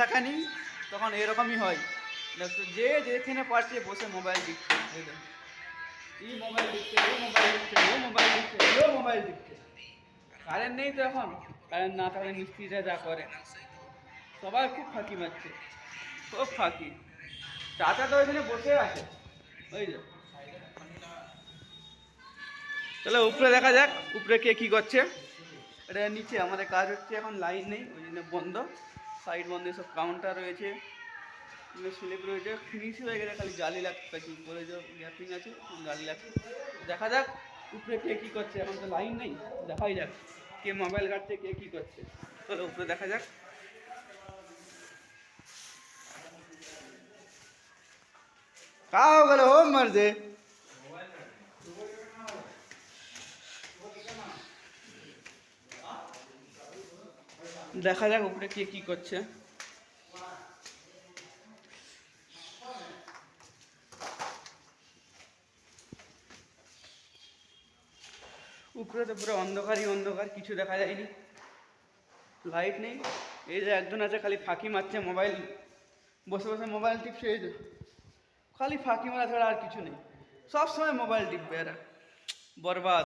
থাকা নেই তখন এরকমই হয়। যে যেখানে পারছে বসে মোবাইল দিচ্ছে এই মোবাইল দিচ্ছে ও মোবাইল দিচ্ছে ও মোবাইল দিচ্ছে ও মোবাইল দিচ্ছে কারেন্ট নেই তো এখন। কারেন্ট না থাকলে মিস্ত্রিরা যা করে। সবাই খুব ফাঁকি মারছে। খুব ফাঁকি। চাচা তো ওইখানে বসে আছে। ওই যে। তাহলে উপরে দেখা যাক, উপরে কে কি করছে। এটা নিচে, আমাদের কাজ হচ্ছে এখন লাইন নেই, ওই জন্য বন্ধ। সাইড বন্ধ সব কাউন্টার রয়েছে স্লিপ রয়েছে ফিনিশ হয়ে গেলে খালি জালি লাগছে উপরে যে গ্যাপিং আছে জালি লাগছে দেখা যাক উপরে কে কী করছে এখন তো লাইন নেই দেখাই যাক কে মোবাইল ঘাটছে কে কী করছে তাহলে উপরে দেখা যাক का हो गल हो मर्दे দেখা যাক উপরে কে কি করছে। উপরে তো পুরো অন্ধকারই অন্ধকার, কিছু দেখা যায়নি। লাইট নেই। এই যে একজন আছে, খালি ফাঁকি মারছে মোবাইল বসে বসে মোবাইল টিপছে, এই যে। খালি ফাঁকি মারা ছাড়া আর কিছু নেই। সব সময় মোবাইল টিপবে এরা। বরবাদ।